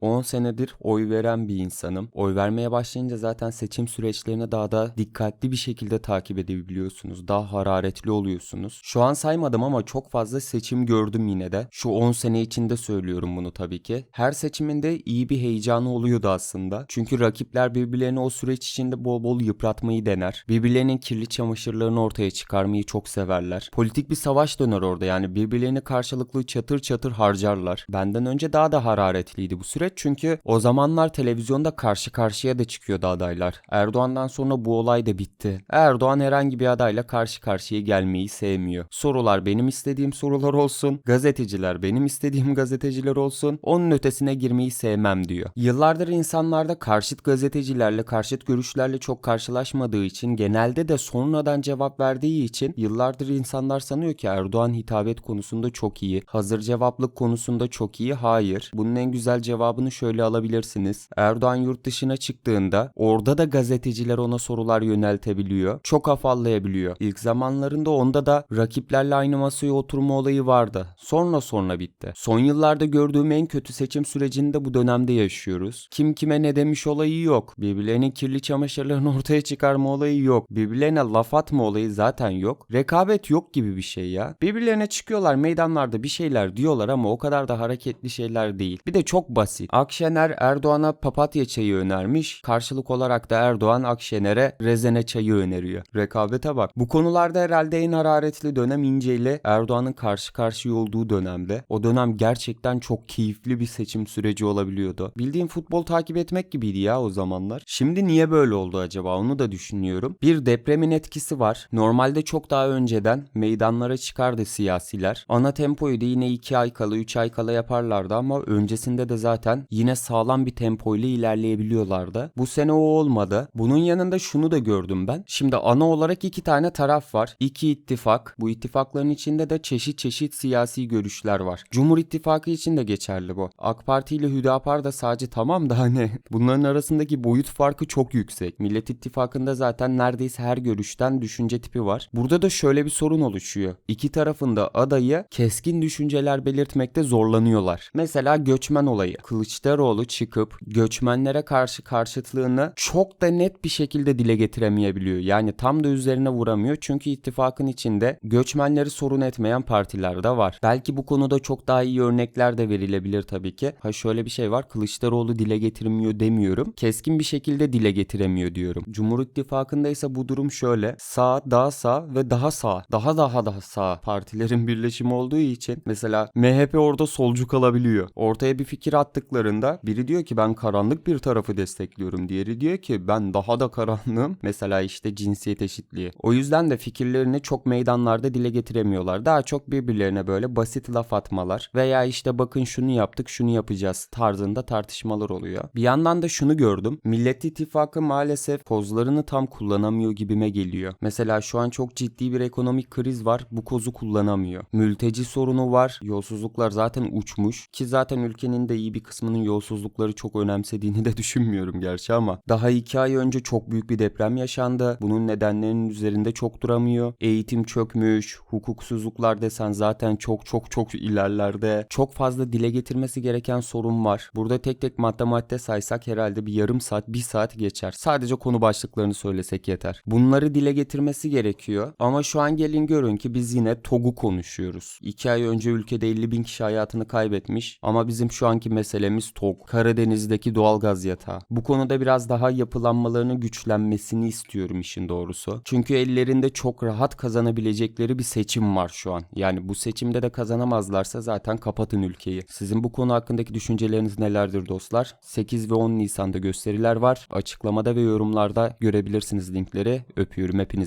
10 senedir oy veren bir insanım. Oy vermeye başlayınca zaten seçim süreçlerini daha da dikkatli bir şekilde takip edebiliyorsunuz. Daha hararetli oluyorsunuz. Şu an saymadım ama çok fazla seçim gördüm yine de. Şu 10 sene içinde söylüyorum bunu tabii ki. Her seçiminde iyi bir heyecanı oluyordu aslında. Çünkü rakipler birbirlerini o süreç içinde bol bol yıpratmayı dener. Birbirlerinin kirli çamaşırlarını ortaya çıkarmayı çok severler. Politik bir savaş döner orada yani birbirlerini karşılıklı çatır çatır harcarlar. Benden önce daha da hararetliydi bu süreç çünkü o zamanlar televizyonda karşı karşıya da çıkıyordu adaylar. Erdoğan'dan sonra bu olay da bitti. Erdoğan herhangi bir adayla karşı karşıya gelmeyi sevmiyor. Sorular benim istediğim sorular olsun, gazeteciler benim istediğim gazeteciler olsun, onun ötesine girmeyi sevmem diyor. Yıllardır insanlarda karşıt gazetecilerle, karşıt görüşlerle çok karşılaşmadığı için genelde de sonradan cevap verdiği için yıllardır insanlar sanıyor ki Erdoğan hitabet konusunda çok iyi. Hazır cevaplık konusunda çok iyi. Hayır. Bunun en güzel cevabını şöyle alabilirsiniz. Erdoğan yurt dışına çıktığında orada da gazeteciler ona sorular yöneltebiliyor. Çok afallayabiliyor. İlk zamanlarında onda da rakiplerle aynı masaya oturma olayı vardı. Sonra sonra bitti. Son yıllarda gördüğüm en kötü seçim sürecini de bu dönemde yaşıyoruz. Kim kime ne demiş olayı yok. Birbirlerinin kirli çamaşırlarını ortaya çıkarma olayı yok. Birbirlerine laf atma olayı zaten yok. Rekabet yok gibi bir şey ya. Birbirlerine çıkıyorlar meydanlarda bir şeyler diyorlar ama o kadar da hareketli şeyler değil. Bir de çok basit. Akşener Erdoğan'a papatya çayı önermiş. Karşılık olarak da Erdoğan Akşener'e rezene çayı öneriyor. Rekabete bak. Bu konularda herhalde en hararetli dönem İnce ile Erdoğan'ın karşı karşıya olduğu dönemde. O dönem gerçekten çok keyifli bir seçim süreci olabiliyordu. Bildiğim futbol takip etmek gibiydi ya o zamanlar. Şimdi niye böyle oldu acaba onu da düşünüyorum. Bir depremin etkisi var. Normalde çok daha önceden meydanlara çıkardı siyasiler. Ana tempoyu da yine 2 ay kala 3 ay kala yaparlardı ama öncesinde de zaten yine sağlam bir tempoyla ilerleyebiliyorlardı. Bu sene o olmadı. Bunun yanında şunu da gördüm ben. Şimdi ana olarak iki tane taraf var. İki ittifak. Bu ittifakların içinde de çeşit çeşit siyasi görüşler var. Cumhur İttifakı için de geçerli bu. AK Parti ile Hüdapar da sadece tamam da hani bunların arasındaki boyut farkı çok yüksek. Millet İttifakı'nda zaten neredeyse her görüşten düşünce tipi var. Burada da şöyle bir sorun oluşuyor. İki tarafında adayı keskin düşünceler belirtmekte zorlanıyorlar. Mesela göçmen olayı. Kılıçdaroğlu çıkıp göçmenlere karşı karşıtlığını çok da net bir şekilde dile getiremeyebiliyor. Yani tam da üzerine vuramıyor çünkü ittifakın içinde göçmenleri sorun etmeyen partiler de var. Belki bu konuda çok daha iyi örnekler de verilebilir tabii ki. Ha şöyle bir şey var. Kılıçdaroğlu dile getirmiyor demiyorum. Keskin bir şekilde dile getiremiyor diyorum. Cumhur İttifakı'nda ise bu durum şöyle. Sağ, daha sağ ve daha sağ. Daha daha daha sağ partilerin birleşimi olduğu için mesela MHP orada solcu kalabiliyor. Ortaya bir fikir attıklarında biri diyor ki ben karanlık bir tarafı destekliyorum. Diğeri diyor ki ben daha da karanlığım. Mesela işte cinsiyet eşitliği. O yüzden de fikirlerini çok meydanlarda dile getiremiyorlar. Daha çok birbirlerine böyle basit laf atmalar veya işte bakın şunu yaptık şunu yapacağız tarzında tartışmalar oluyor. Bir yandan da şunu gördüm. Millet İttifakı maalesef kozlarını tam kullanamıyor gibime geliyor. Mesela şu an çok ciddi bir ekonomik kriz var. Bu kozu kullanamıyor. Mülteci sorunu var. Yolsuzluklar zaten uçmuş. Ki zaten ülkenin de iyi bir kısmının yolsuzlukları çok önemsediğini de düşünmüyorum gerçi ama. Daha iki ay önce çok büyük bir deprem yaşandı. Bunun nedenlerinin üzerinde çok duramıyor. Eğitim çökmüş. Hukuksuzluklar desen zaten çok çok çok ilerlerde. Çok fazla dile getirmesi gereken sorun var. Burada tek tek madde madde saysak herhalde bir yarım saat, bir saat geçer. Sadece konu başlıklarını söylesek yeter. Bunları dile getirmesi gerekiyor. Ama şu an gelin görün ki biz yine TOG'u konuşuyoruz. İki ay önce ülkede 50 bin kişi hayatını kaybetmiş. Ama bizim şu anki meselemiz TOG. Karadeniz'deki doğalgaz yatağı. Bu konuda biraz daha yapılanmalarını güçlenmesini istiyorum işin doğrusu. Çünkü ellerinde çok rahat kazanabilecekleri bir seçim var şu an. Yani bu seçimde de kazanamazlarsa zaten kapatın ülkeyi. Sizin bu konu hakkındaki düşünceleriniz nelerdir dostlar? 8 ve 10 Nisan'da gösteriler var. Açıklamada ve yorumlarda görebilirsiniz linkleri. Öpüyorum hepinizi.